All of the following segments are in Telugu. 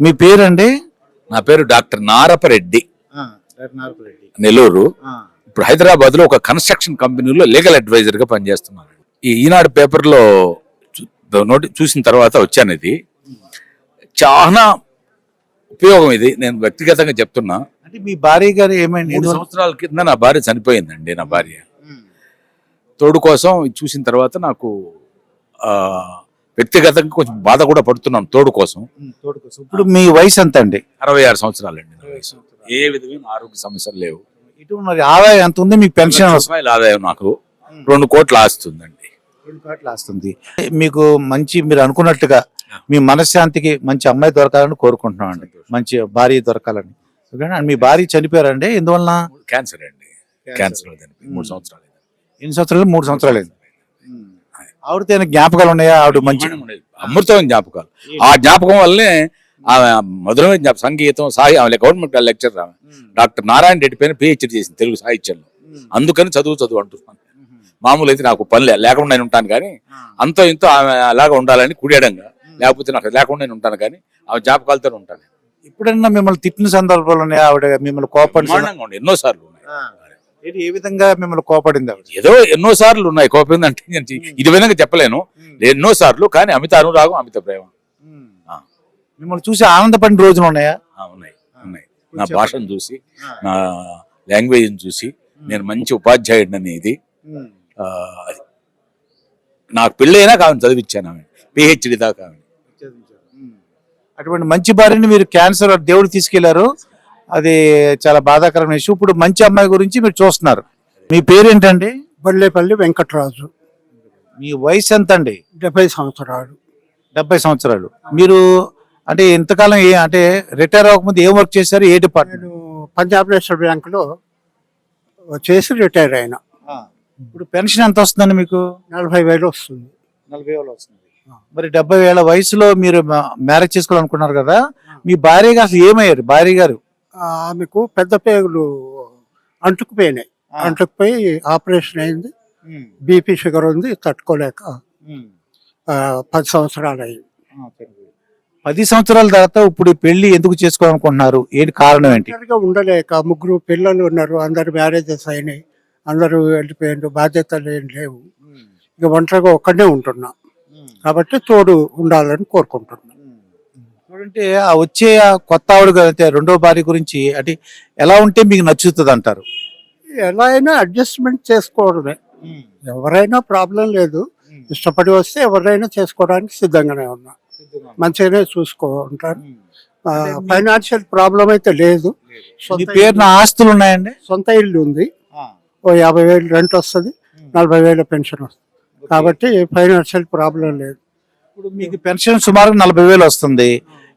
మీ పేరండి? నా పేరు డాక్టర్ నారపరెడ్డి. నెల్లూరు. ఇప్పుడు హైదరాబాద్లో ఒక కన్స్ట్రక్షన్ కంపెనీలో లీగల్ అడ్వైజర్గా పనిచేస్తున్నాను. ఈ ఈనాడు పేపర్లో చూ- నోటి చూసిన తర్వాత వచ్చాను ఇది. చాలా ఉపయోగం ఇది. నేను వ్యక్తిగతంగా చెప్తున్నా. అంటే మీ భార్య గారు ఏమైంది? మూడు సంవత్సరాల కింద నా భార్య చనిపోయిందండి నా భార్య. తోడు కోసం చూసిన తర్వాత నాకు ఆ వ్యక్తిగతంగా కొంచెం బాధ కూడా పడుతున్నాను తోడు కోసం. ఇప్పుడు మీ వయసు ఎంత అండి? అరవై ఆరు సంవత్సరాలండి నా వయసు ఏ విధమైన ఆరోగ్య సమస్యలు లేవు. ఇటు మరి ఆదాయం ఎంత ఉంది? మీకు పెన్షన్ రూపాయల ఆదాయం నాకు. రెండు కోట్లు ఆస్తుందండి. వస్తుంది మీకు మంచి మీరు అనుకున్నట్టుగా మీ మనశ్శాంతికి మంచి అమ్మాయి దొరకాలని కోరుకుంటున్నాం అండి. మంచి భార్య దొరకాలని? మీ భార్య చనిపోయారండి. ఎందువలన? క్యాన్సర్ అండి. క్యాన్సర్. మూడు సంవత్సరాలు ఎన్ని సంవత్సరాలు? మూడు సంవత్సరాలు అయింది. ఆవిడతో ఏమైనా జ్ఞాపకాలు ఉన్నాయా? ఆవిడ మంచి అమృతమైన జ్ఞాపకాలు. ఆ జ్ఞాపకం వల్లనే ఆమె మధురమైన జ్ఞాపకం సంగీతం సాహి ఆమె గవర్నమెంట్ లెక్చర్ ఆమె. డాక్టర్ నారాయణ రెడ్డి పైన పిహెచ్డి చేసింది తెలుగు సాహిత్యంలో. అందుకని చదువు చదువు అంటున్నాను మామూలు అయితే నాకు పని లేకుండా నేను ఉంటాను కానీ అంతో ఇంతో ఆమె అలాగా ఉండాలని కుడియడంగా లేకపోతే నాకు లేకుండా నేను ఉంటాను కానీ ఆమె జ్ఞాపకాలతో ఉంటాను. ఎప్పుడైనా మిమ్మల్ని తిట్టిన సందర్భాలు ఉన్నాయా? ఆవిడ మిమ్మల్ని కోపడి బ్రహ్మాండంగా ఉండే ఎన్నో సార్లు ఉన్నాయి. ఏంటి, ఏ విధంగా మిమ్మల్ని కోపడింది ఆవిడ? ఏదో ఎన్నో సార్లు ఉన్నాయి. కోపం అంటే నేను ఇది విధంగా చెప్పలేను. ఎన్నో సార్లు కానీ అమిత అనురాగం అమిత ప్రేమ. మిమ్మల్ని చూసి ఆనందపడిన రోజులు ఉన్నాయా? ఉన్నాయి. ఉన్నాయి. నా భాషను చూసి నా లాంగ్వేజ్ని చూసి నేను మంచి ఉపాధ్యాయుడిని ఇది. నాకు పెళ్ళైనా కావని చదివించాను ఆమె. పిహెచ్డి దాకా. అటువంటి మంచి భార్యని మీరు క్యాన్సర్ దేవుడు తీసుకెళ్ళారు. అది చాలా బాధాకరమైన విషయం. ఇప్పుడు మంచి అమ్మాయి గురించి మీరు చూస్తున్నారు. మీ పేరేంటండి? బొల్లేపల్లి వెంకటరాజు. మీ వయసు ఎంత అండి డెబ్బై సంవత్సరాలు. డెబ్బై సంవత్సరాలు. మీరు అంటే ఇంతకాలం ఏ అంటే రిటైర్ అవ్వకముందు ఏం వర్క్ చేశారు? ఏ డిపార్ట్మెంట్? పంజాబ్ నేషనల్ బ్యాంకులో చేసి రిటైర్ అయినా. ఇప్పుడు పెన్షన్ ఎంత వస్తుందండి మీకు? నలభై వేలు వస్తుంది. నలభై వేలు వస్తుంది. మరి డెబ్బై వేల వయసులో మీరు మ్యారేజ్ చేసుకోవాలనుకున్నారు కదా? మీ భార్య గారు అసలు ఏమయ్యారు? భార్య గారు ఆమెకు పెద్ద పేగులు అంటుకుపోయినాయి. అంటుకుపోయి ఆపరేషన్ అయింది. బీపీ షుగర్ ఉంది తట్టుకోలేక పది సంవత్సరాలు అయింది. పది సంవత్సరాల తర్వాత ఇప్పుడు పెళ్ళి ఎందుకు చేసుకోవాలనుకుంటున్నారు? ఏంటి కారణం ఏంటి? ఉండలేక ముగ్గురు పిల్లలు ఉన్నారు అందరు మ్యారేజెస్ అయినాయి అందరూ వెళ్ళిపోయిండు బాధ్యతలు ఏం లేవు. ఇక ఒంటరిగా ఒక్కడే ఉంటున్నా. కాబట్టి తోడు ఉండాలని కోరుకుంటున్నా. చూడంటే ఆ వచ్చే కొత్త ఆవిడ అయితే రెండో భార్య గురించి అంటే ఎలా ఉంటే మీకు నచ్చుతుంది అంటారు? ఎలా అయినా అడ్జస్ట్మెంట్ చేసుకోవడమే. ఎవరైనా ప్రాబ్లం లేదు. ఇష్టపడి వస్తే ఎవరైనా చేసుకోవడానికి సిద్ధంగానే ఉన్నా. మంచిగానే చూసుకుంటారు ఫైనాన్షియల్ ప్రాబ్లం అయితే లేదు. పేరున ఆస్తులు ఉన్నాయండి సొంత ఇల్లు ఉంది. ఓ యాభై వేలు రెంట్ వస్తుంది. నలభై వేల పెన్షన్ వస్తుంది. కాబట్టి ఫైనాన్షియల్ ప్రాబ్లం లేదు. ఇప్పుడు మీకు పెన్షన్ సుమారు నలభై వేలు వస్తుంది.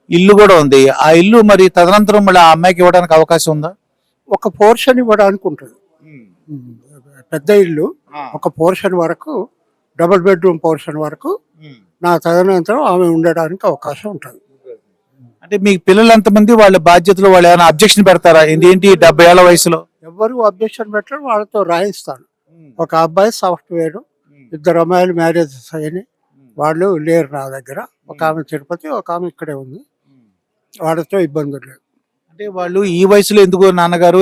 ఇల్లు కూడా ఉంది. ఆ ఇల్లు మరి తదనంతరం మళ్ళీ ఆ అమ్మాయికి ఇవ్వడానికి అవకాశం ఉందా? ఒక పోర్షన్ ఇవ్వడానికి ఉంటుంది. పెద్ద ఇల్లు ఒక పోర్షన్ వరకు డబుల్ బెడ్రూమ్ పోర్షన్ వరకు నా తదనంతరం ఆమె ఉండడానికి అవకాశం ఉంటుంది. అంటే మీకు పిల్లలు ఎంతమంది వాళ్ళ బాధ్యతలు వాళ్ళు ఏమైనా అబ్జెక్షన్ పెడతారా? ఏంటి డెబ్బై ఏళ్ళ వయసులో? ఎవరు అబ్జెక్షన్ పెట్టరు వాళ్ళతో రాయిస్తాను ఒక అబ్బాయి సాఫ్ట్వేర్ ఇద్దరు అమ్మాయిలు మ్యారేజెస్ అయినాయి. వాళ్ళు లేరు నా దగ్గర. ఒక ఆమె తిరుపతి ఒక ఆమె ఇక్కడే ఉంది. వాళ్ళతో ఇబ్బందులు లేవు అంటే వాళ్ళు ఈ వయసులో ఎందుకు నాన్నగారు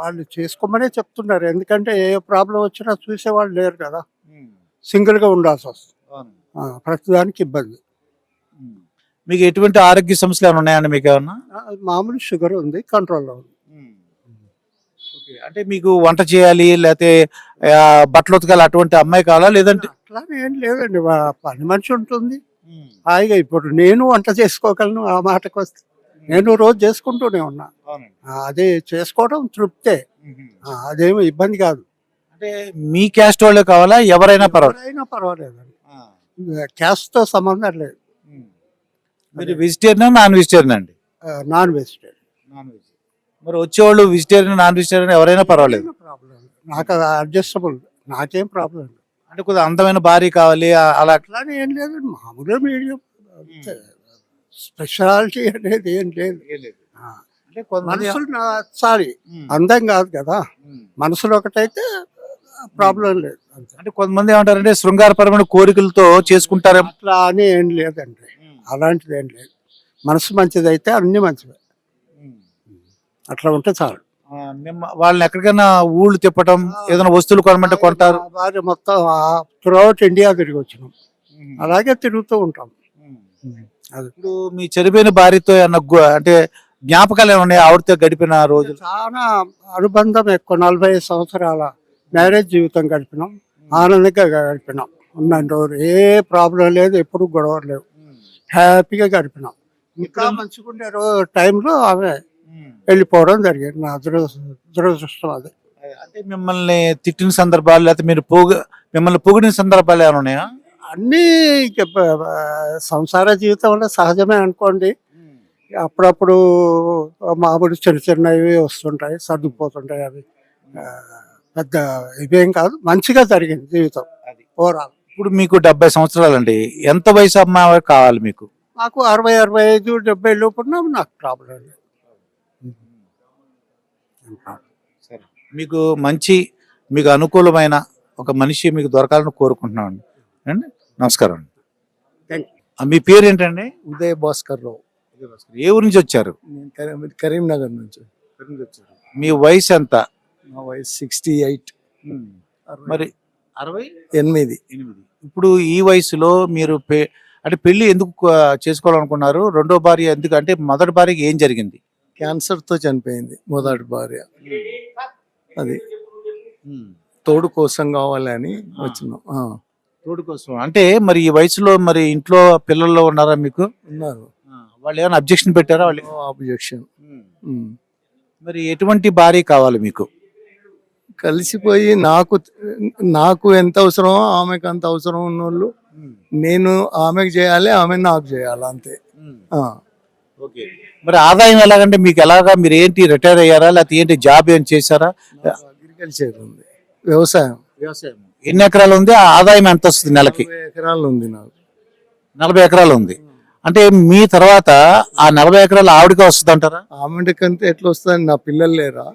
వాళ్ళు చేసుకోమనే చెప్తున్నారు. ఎందుకంటే ఏ ప్రాబ్లం వచ్చినా చూసేవాళ్ళు లేరు కదా. సింగిల్గా ఉండాల్సి వస్తుంది. ప్రతిదానికి ఇబ్బంది. మీకు ఎటువంటి ఆరోగ్య సమస్యలు ఏమైనా ఉన్నాయండి మీకు ఏమన్నా? మామూలు షుగర్ ఉంది కంట్రోల్లో ఉంది. అంటే మీకు వంట చేయాలి లేకపోతే బట్టలు ఉతకాలి అటువంటి అమ్మాయి కావాలా? లేదంటే అట్లానే ఏం లేదండి. పని మనిషి ఉంటుంది. హాయిగా ఇప్పుడు నేను వంట చేసుకోగలను ఆ మాటకు వస్తే. నేను రోజు చేసుకుంటూనే ఉన్నా. అది చేసుకోవడం తృప్తే. అదేమి ఇబ్బంది కాదు. అంటే మీ క్యాస్ట్ వాళ్ళే కావాలా? ఎవరైనా పర్వాలేదు. ఎవరైనా పర్వాలేదండి క్యాస్ట్తో సంబంధం లేదు. మీరు వెజిటేరియన్ నాన్ వెజిటేరియన్ అండి నాన్ వెజిటేరియన్ మరి వచ్చేవాళ్ళు వెజిటేరియన్ నాన్ వెజిటేరియన్ ఎవరైనా పర్వాలేదు. నాకు అడ్జస్టబుల్. నాకేం ప్రాబ్లం అంటే కొద్దిగా అందమైన భార్య కావాలి ఆ- అలా అట్లానే ఏం లేదు మామూలుగా మీడియం. స్పెషాలిటీ అనేది ఏం లేదు. ఆ, అంటే కొంతమంది మనసులు నచ్చాలి అందం కాదు కదా. మనసులో ఒకటైతే ప్రాబ్లం లేదు. అంతే. అంటే కొంతమంది ఏమంటారంటే శృంగారపరమైన కోరికలతో చేసుకుంటారేమో. అట్లా అని ఏం లేదండి. అలాంటిది ఏం లేదు. మనసు మంచిదైతే అన్ని మంచివే. అట్లా ఉంటే చాలు. వాళ్ళని ఎక్కడికైనా ఊళ్ళు తిప్పటం ఏదైనా వస్తువులు కొనమంటే కొంటారు. భార్య మొత్తం త్రూఅవుట్ ఇండియా తిరిగి వచ్చినాం. అలాగే తిరుగుతూ ఉంటాం. అది. ఇప్పుడు మీ చనిపోయిన భార్యతో ఏమన్నా అంటే జ్ఞాపకాలు ఏమైనా ఉన్నాయా? ఆవిడతో గడిపిన రోజులు? చాలా అనుబంధం ఎక్కువ. నలభై సంవత్సరాల మ్యారేజ్ జీవితం గడిపినాం. ఆనందంగా గడిపినాం. ఉన్న రోజు ఏ ప్రాబ్లం లేదు ఎప్పుడు గొడవ లేవు. హ్యాపీగా గడిపినాం. ఇంకా మంచిగుండే రోజు టైంలో ఆమె వెళ్ళిపోవడం జరిగింది నా దురదృ దురదృష్టం అది. అంటే మిమ్మల్ని తిట్టిన సందర్భాలు లేకపోతే మీరు పొగ మిమ్మల్ని పొగిడిన సందర్భాలు ఏమైనా ఉన్నాయా? అన్నీ సంసార జీవితంలో సహజమే అనుకోండి. అప్పుడప్పుడు మామూలు చిన్న చిన్నవి వస్తుంటాయి సర్దుకుపోతుంటాయి అవి. పెద్ద ఇవేం కాదు మంచిగా జరిగింది జీవితం అది. ఓవరాల్. ఇప్పుడు మీకు డెబ్బై సంవత్సరాలండి ఎంత వయసు అమ్మాయి కావాలి మీకు? నాకు అరవై అరవై ఐదు డెబ్బై లోపున నాకు ప్రాబ్లం లేదు మీకు మంచి మీకు అనుకూలమైన ఒక మనిషి మీకు దొరకాలని కోరుకుంటున్నామండి అండి. నమస్కారం అండి. మీ పేరు ఏంటండి ఉదయ్ భాస్కర్ రావు. ఏ ఊరి నుంచి వచ్చారు? కరీంనగర్ నుంచి. మీ వయసు ఎంత? నా వయసు సిక్స్టీ ఎయిట్. మరి అరవై? ఎనిమిది. ఎనిమిది. ఇప్పుడు ఈ వయసులో మీరు పె- అంటే పెళ్ళి ఎందుకు చేసుకోవాలనుకున్నారు? రెండో భార్య ఎందుకు అంటే మొదటి భార్యకి ఏం జరిగింది? క్యాన్సర్తో చనిపోయింది మొదటి భార్య. అది. తోడు కోసం కావాలని వచ్చినాం. తోడు కోసం. అంటే మరి ఈ వయసులో మరి ఇంట్లో పిల్లల్లో ఉన్నారా మీకు? ఉన్నారు. వాళ్ళు ఏమైనా అబ్జెక్షన్ పెట్టారా వాళ్ళు ఆబ్జెక్షన్ మరి ఎటువంటి భార్య కావాలి మీకు? కలిసిపోయి నాకు నాకు ఎంత అవసరమో ఆమెకు అంత అవసరం ఉన్నోళ్ళు నేను ఆమెకు చేయాలి ఆమె నాకు చేయాలి అంతే. ఓకే. మరి ఆదాయం ఎలాగంటే మీకు ఎలాగా మీరు ఏంటి రిటైర్ అయ్యారా? లేకపోతే ఏంటి జాబ్ ఏం చేశారా? అగ్రికల్చర్ ఉంది. వ్యవసాయం. వ్యవసాయం. ఎన్ని ఎకరాలు ఉంది? ఆ ఆదాయం ఎంత వస్తుంది నెలకి? ఎకరాలు ఉంది నాకు. నలభై ఎకరాలు ఉంది. అంటే మీ తర్వాత ఆ నలభై ఎకరాలు ఆవిడకే వస్తుంది అంటారా? ఆమెకంటే ఎట్లా వస్తుంది నా పిల్లలు లేరా.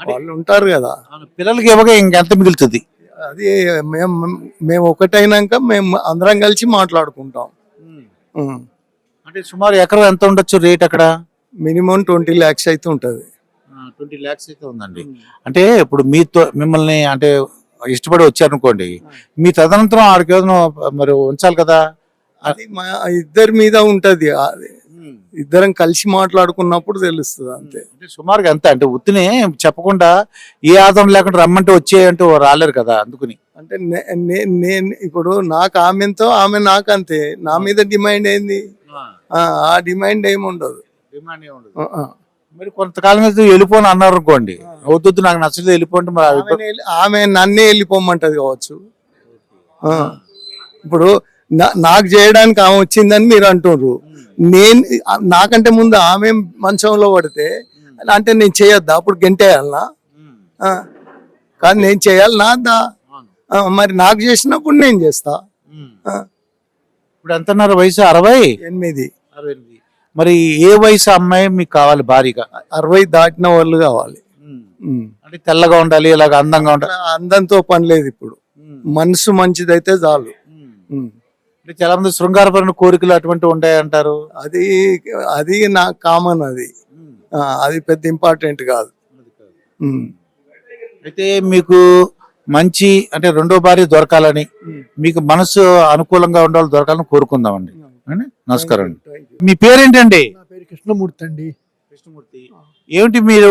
వాళ్ళు ఉంటారు కదా. పిల్లలకి ఇవ్వగా ఇంకెంత మిగులుతుంది? అది మేము మేము ఒకటైనాక మేము అందరం కలిసి మాట్లాడుకుంటాం. అంటే సుమారు ఎకరం ఎంత ఉండొచ్చు రేట్ అక్కడ? మినిమం ట్వంటీ ల్యాక్స్ అయితే ఉంటది. ట్వంటీ ల్యాక్స్ అయితే ఉందండి. అంటే ఇప్పుడు మీతో మిమ్మల్ని అంటే ఇష్టపడి వచ్చారనుకోండి మీ తదనంతరం ఆడికి ఏదైనా మరి ఉంచాలి కదా? అది మా ఇద్దరి మీద ఉంటది. ఇద్దరం కలిసి మాట్లాడుకున్నప్పుడు తెలుస్తుంది అంతే. అంటే సుమారుగా ఎంత? అంటే ఉత్తినే చెప్పకుండా ఏ ఆధారం లేకుండా రమ్మంటే వచ్చే అంటే రాలేరు కదా అందుకుని. అంటే నేను ఇప్పుడు నాకు ఆమెంతో ఆమె నాకు అంతే నా మీద డిమాండ్ ఏంది? ఆ, ఆ డిమాండ్ ఏమి ఉండదు. ఆ, ఆ. మరి కొంతకాలం మీద వెళ్ళిపోను అన్నారు అనుకోండి. వద్దు నాకు నచ్చలేదు వెళ్ళిపోండి మరి ఆమె నన్నే వెళ్ళిపోమంటది కావచ్చు. ఆ. ఇప్పుడు నాకు చేయడానికి ఆమె వచ్చిందని మీరు అంటున్నారు నేను నాకంటే ముందు ఆమె మంచంలో పడితే అంటే నేను చేయొద్దా? అప్పుడు గెంటేయాలనా. కానీ నేను చేయాలి నా దా మరి నాకు చేసినప్పుడు నేను చేస్తా. ఇప్పుడు ఎంత అన్నారు వయసు అరవై? ఎనిమిది. అరవై ఎనిమిది. మరి ఏ వయసు అమ్మాయి మీకు కావాలి భారీగా? అరవై దాటిన వాళ్ళు కావాలి. అంటే తెల్లగా ఉండాలి ఇలాగ అందంగా ఉండాలి? అందంతో పని లేదు ఇప్పుడు. మనసు మంచిదైతే చాలు. అంటే చాలా మంది శృంగారపరమైన కోరికలు అటువంటివి ఉంటాయి అంటారు అది అది నా కామన్ అది. ఆ, అది పెద్ద ఇంపార్టెంట్ కాదు. ఉమ్. అయితే మీకు మంచి అంటే రెండో భార్య దొరకాలని మీకు మనసు అనుకూలంగా ఉండాలి దొరకాలని కోరుకుందామండి. అండి? నమస్కారం అండి. మీ పేరేంటండి? నా పేరు కృష్ణమూర్తి అండి. కృష్ణమూర్తి. ఏమిటి మీరు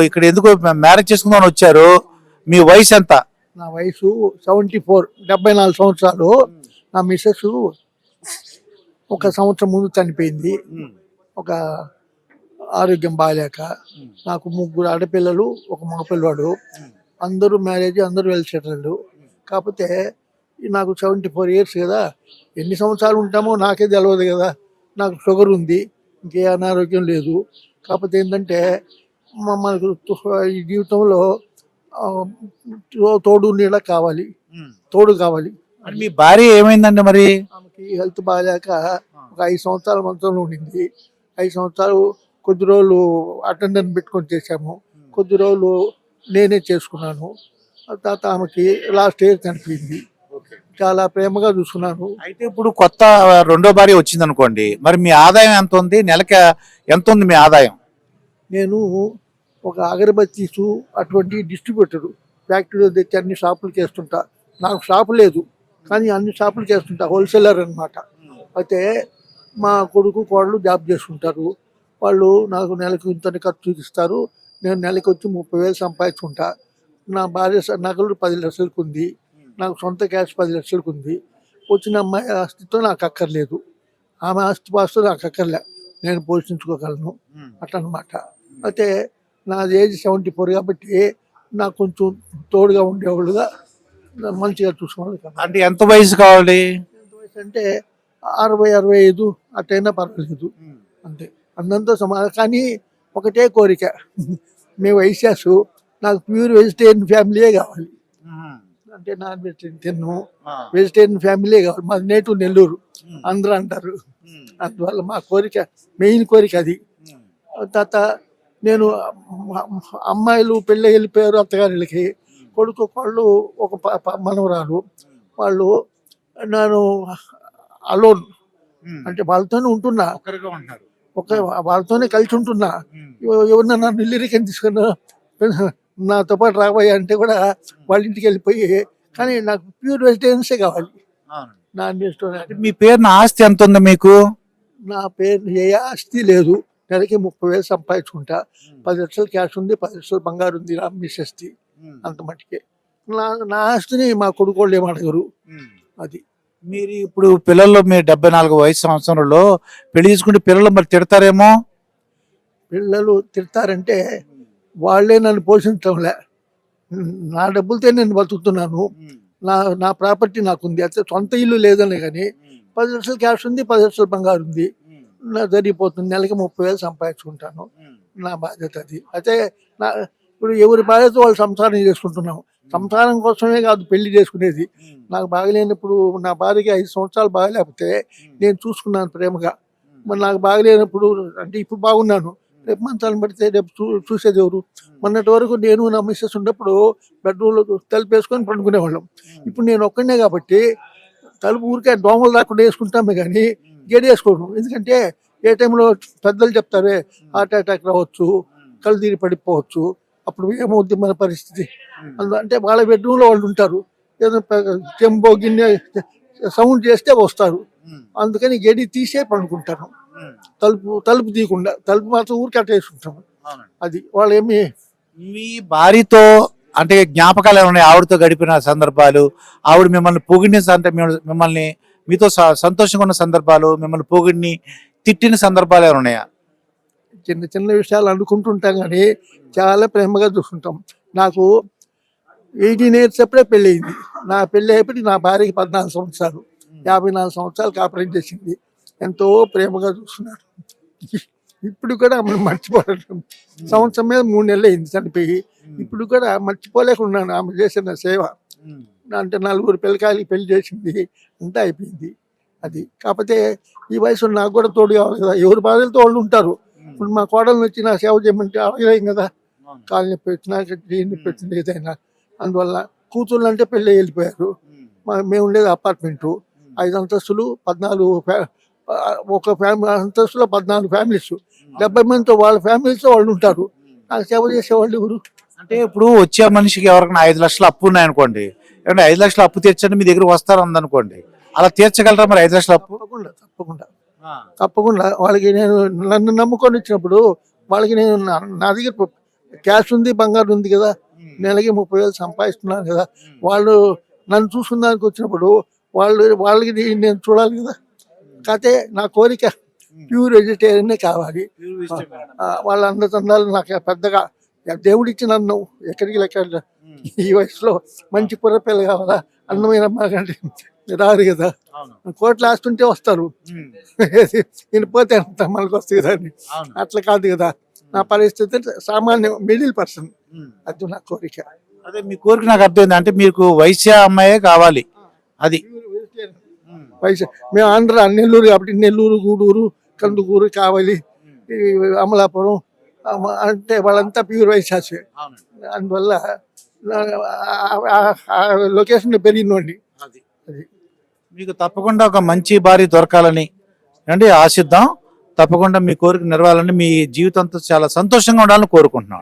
ఇక్కడ ఎందుకు మ్యారేజ్ చేసుకుందామని వచ్చారు? మీ వయసు ఎంత? నా వయసు సెవెంటీ ఫోర్ డెబ్బై నాలుగు సంవత్సరాలు. నా మిస్సెస్ ఒక సంవత్సరం ముందు చనిపోయింది. ఒక ఆరోగ్యం బాగాలేక. నాకు ముగ్గురు ఆడపిల్లలు ఒక మగపిల్లవాడు. అందరూ మ్యారేజ్ అందరూ వెల్ సెటిల్డ్. కాకపోతే నాకు సెవెంటీ ఫోర్ ఇయర్స్ కదా. ఎన్ని సంవత్సరాలు ఉంటామో నాకే తెలియదు కదా. నాకు షుగర్ ఉంది ఇంకే అనారోగ్యం లేదు. కాకపోతే ఏంటంటే మనకు ఈ జీవితంలో తోడు నీడ కావాలి. తోడు కావాలి. మీ భార్య ఏమైందండి మరి? ఆమెకి హెల్త్ బాగాలేక ఒక ఐదు సంవత్సరాల మంచంలో ఉండింది. ఐదు సంవత్సరాలు కొద్ది రోజులు అటెండెంట్ పెట్టుకొని చేశాము. కొద్ది రోజులు నేనే చేసుకున్నాను. తర్వాత ఆమెకి లాస్ట్ ఇయర్ చనిపోయింది. చాలా ప్రేమగా చూసుకున్నాను. అయితే ఇప్పుడు కొత్త రెండో భార్య వచ్చింది అనుకోండి మరి మీ ఆదాయం ఎంత ఉంది? నెలకి ఎంత ఉంది మీ ఆదాయం? నేను ఒక అగరబత్తీసు అటువంటి డిస్ట్రిబ్యూటర్ ఫ్యాక్టరీలో తెచ్చి అన్ని షాపులకి వేస్తుంటా నాకు షాపు లేదు కానీ అన్ని షాపులకి వేస్తుంటా హోల్సేలర్ అన్నమాట. అయితే మా కొడుకు కోడలు జాబ్ చేసుకుంటారు. వాళ్ళు నాకు నెలకు ఇంత ఖర్చు ఇస్తారు నేను నెలకి వచ్చి ముప్పై వేలు సంపాదించుకుంటా. నా భార్య నగలు పది లక్షలకు ఉంది నాకు సొంత క్యాష్ పది లక్షలకు ఉంది వచ్చిన అమ్మాయి ఆస్తితో నాకు అక్కర్లేదు. ఆమె ఆస్తి పాస్తు నాకు అక్కర్లే. నేను పోషించుకోగలను. అట్లా అనమాట అయితే నాది ఏజ్ సెవెంటీ ఫోర్ కాబట్టి నాకు కొంచెం తోడుగా ఉండేవాళ్ళుగా నా మంచిగా చూసుకోవాలి అంటే ఎంత వయసు కావాలి? ఎంత వయసు అంటే అరవై అరవై ఐదు అట్టయినా పర్వాలేదు. అంతే. అందంతో సమానం కానీ ఒకటే కోరిక. మీ వైశాసు నాకు ప్యూర్ వెజిటేరియన్ ఫ్యామిలీయే కావాలి. అంటే నాన్ వెజిటేరియన్ తిన్ను. వెజిటేరియన్ ఫ్యామిలీయే కావాలి. మాది నేటు నెల్లూరు. అందరూ అంటారు. అందువల్ల మా కోరిక మెయిన్ కోరిక అది. తర్వాత నేను అమ్మ- అమ్మాయిలు పెళ్ళి వెళ్ళిపోయారు అత్తగారికి కొడుకు వాళ్ళు ఒక మనవరాలు. వాళ్ళు నేను అలోన్. అంటే వాళ్ళతోనే ఉంటున్నా. ఒక వాళ్ళతోనే కలిసి ఉంటున్నా. ఎవ- ఎవరన్నా నన్ను ఇల్లిరికని తీసుకున్నా నాతో పాటు రాబోయే అంటే కూడా వాళ్ళ ఇంటికి వెళ్ళిపోయి కానీ నాకు ప్యూర్ వెజిటేరియన్సే కావాలి. నాన్ వెజిటేరియన్ అంటే మీ పేరున ఆస్తి ఎంత ఉంది మీకు? నా పేరు ఏ ఆస్తి లేదు. నెలకి ముప్పై వేలు సంపాదించుకుంటా. పది లక్షలు క్యాష్ ఉంది పది లక్షలు బంగారు ఉంది నా మిస్సెస్ది అంత మట్టుకే నా నా ఆస్తిని మా కొడుకు వాళ్ళు ఏమడగరు అది. మీరు ఇప్పుడు పిల్లలు మీ డెబ్బై నాలుగు వయసు సంవత్సరంలో పెళ్ళి చేసుకుంటే పిల్లలు మరి తిడతారేమో? పిల్లలు తిడతారంటే వాళ్ళే నన్ను పోషించడంలే. నా డబ్బులతో నేను బతుకుతున్నాను. నా నా ప్రాపర్టీ నాకుంది. అయితే సొంత ఇల్లు లేదనే కానీ పది లక్షలు క్యాష్ ఉంది పది లక్షలు బంగారు ఉంది. నా జరిగిపోతుంది. నెలకి ముప్పై వేలు సంపాదించుకుంటాను. నా బాధ్యత అది. అయితే నా ఇప్పుడు ఎవరి బాధ్యత వాళ్ళు సంసారం చేసుకుంటున్నాం సంసారం కోసమే కాదు పెళ్ళి చేసుకునేది. నాకు బాగలేనప్పుడు నా భార్యకి ఐదు సంవత్సరాలు బాగలేకపోతే నేను చూసుకున్నాను ప్రేమగా. మరి నాకు బాగలేనప్పుడు అంటే ఇప్పుడు బాగున్నాను. రేపు మంచాలను పడితే రేపు చూ చూసేది ఎవరు? మొన్నటి వరకు నేను నా మిస్సెస్ ఉన్నప్పుడు బెడ్రూమ్లో తలుపు వేసుకొని పండుకునేవాళ్ళం ఇప్పుడు నేను ఒక్కనే కాబట్టి తలుపు ఊరికే దోమలు రాకుండా వేసుకుంటామే కానీ గడి వేసుకోవడం ఎందుకంటే ఏ టైంలో పెద్దలు చెప్తారే హార్ట్ అటాక్ రావచ్చు కళ్ళు తీరి పడిపోవచ్చు. అప్పుడు ఏమవుద్ది మన పరిస్థితి. అంటే వాళ్ళ బెడ్రూమ్లో వాళ్ళు ఉంటారు. ఏదో చెంబో గిన్నె సౌండ్ చేస్తే వస్తారు. అందుకని గడి తీసే పండుకుంటాను తలుపు తలుపు తీయకుండా తలుపు మాత్రం ఊరికి అట్టేసుకుంటాం అది వాళ్ళు ఏమి మీ భార్యతో అంటే జ్ఞాపకాలు ఏమైనా ఆవిడతో గడిపిన సందర్భాలు ఆవిడ మిమ్మల్ని పొగిడిన మిమ్మల్ని- మీతో సంతోషంగా ఉన్న సందర్భాలు మిమ్మల్ని పొగిడిని తిట్టిన సందర్భాలు ఏమైనా ఉన్నాయా? చిన్న చిన్న విషయాలు అనుకుంటుంటాం కానీ చాలా ప్రేమగా చూసుకుంటాం నాకు ఎయిటీన్ ఇయర్స్ అప్పుడే పెళ్ళి అయింది నా పెళ్ళి అయిపోయి నా భార్యకి పద్నాలుగు సంవత్సరాలు. యాభై నాలుగు సంవత్సరాలు కాపరేట్ చేసింది. ఎంతో ప్రేమగా చూస్తున్నారు ఇప్పుడు కూడా ఆమెను మర్చిపోలేం సంవత్సరం మీద మూడు నెలలు అయింది చనిపోయి. ఇప్పుడు కూడా మర్చిపోలేకున్నాను ఆమె చేసిన సేవ. అంటే నలుగురు పిల్లకాయలకి పెళ్ళి చేసింది. అంతా అయిపోయింది. అది. కాకపోతే ఈ వయసు నాకు కూడా తోడు కావాలి కదా. ఎవరి బాధలతో వాళ్ళు ఉంటారు. ఇప్పుడు మా కోడలు వచ్చి నా సేవ చేయమంటే అడగలేం కదా. వచ్చినా చేయి నొప్పి వచ్చింది ఏదైనా. అందువల్ల కూతుళ్ళు అంటే పెళ్ళి వెళ్ళిపోయారు. మేము. ఉండేది అపార్ట్మెంటు. ఐదు అంతస్తులు పద్నాలుగు ఒక ఫ్యామిలీ అంతస్తులో పద్నాలుగు ఫ్యామిలీస్. డెబ్బై మందితో వాళ్ళ ఫ్యామిలీస్తో వాళ్ళు ఉంటారు. నాకు సేవ చేసేవాళ్ళు ఎవరు? అంటే ఇప్పుడు వచ్చే మనిషికి ఎవరికైనా ఐదు లక్షలు అప్పు ఉన్నాయనుకోండి. ఏమంటే ఐదు లక్షలు అప్పు తీర్చండి మీ దగ్గర వస్తారు అందనుకోండి అలా తీర్చగలరా మరి ఐదు లక్షల అప్పు? తప్పకుండా తప్పకుండా. తప్పకుండా. వాళ్ళకి నేను నన్ను నమ్ముకొని వచ్చినప్పుడు వాళ్ళకి నేను నా- దగ్గర క్యాష్ ఉంది బంగారు ఉంది కదా. నెలకి ముప్పై వేలు సంపాదిస్తున్నాను కదా. వాళ్ళు నన్ను చూసుకున్నానికి వచ్చినప్పుడు వాళ్ళు వాళ్ళకి నేను చూడాలి కదా. కాకపోతే నా కోరిక ప్యూర్ వెజిటేరియనే. కావాలి వాళ్ళ అందచందాలు నాకు పెద్దగా దేవుడు ఇచ్చిన అన్నం ఎక్కడికి లెక్క ఈ వయసులో మంచి పుర్రపిల్ల కావాలా? అన్నమైన అమ్మాకంటే రాదు కదా కోట్లు ఆస్తుంటే వస్తారు నేను పోతే అంత మనకు వస్తుంది కదా అని అట్లా కాదు కదా నా పరిస్థితి సామాన్య మిడిల్ పర్సన్ అది నా కోరిక అదే మీ కోరిక నాకు అర్థమైంది అంటే మీకు వైశ్య అమ్మాయే కావాలి అది వయసు మేము ఆంధ్ర నెల్లూరు కాబట్టి నెల్లూరు గూడూరు కందుకూరు కావలి అమలాపురం అమ- అంటే వాళ్ళంతా ప్యూర్ వైశాసే అందువల్ల లొకేషన్ పెరిగినోండి అది అది మీకు తప్పకుండా ఒక మంచి భార్య దొరకాలని అంటే ఆశిద్దాం. తప్పకుండా మీ కోరిక నెరవాలని మీ జీవితంతో చాలా సంతోషంగా ఉండాలని కోరుకుంటున్నాం.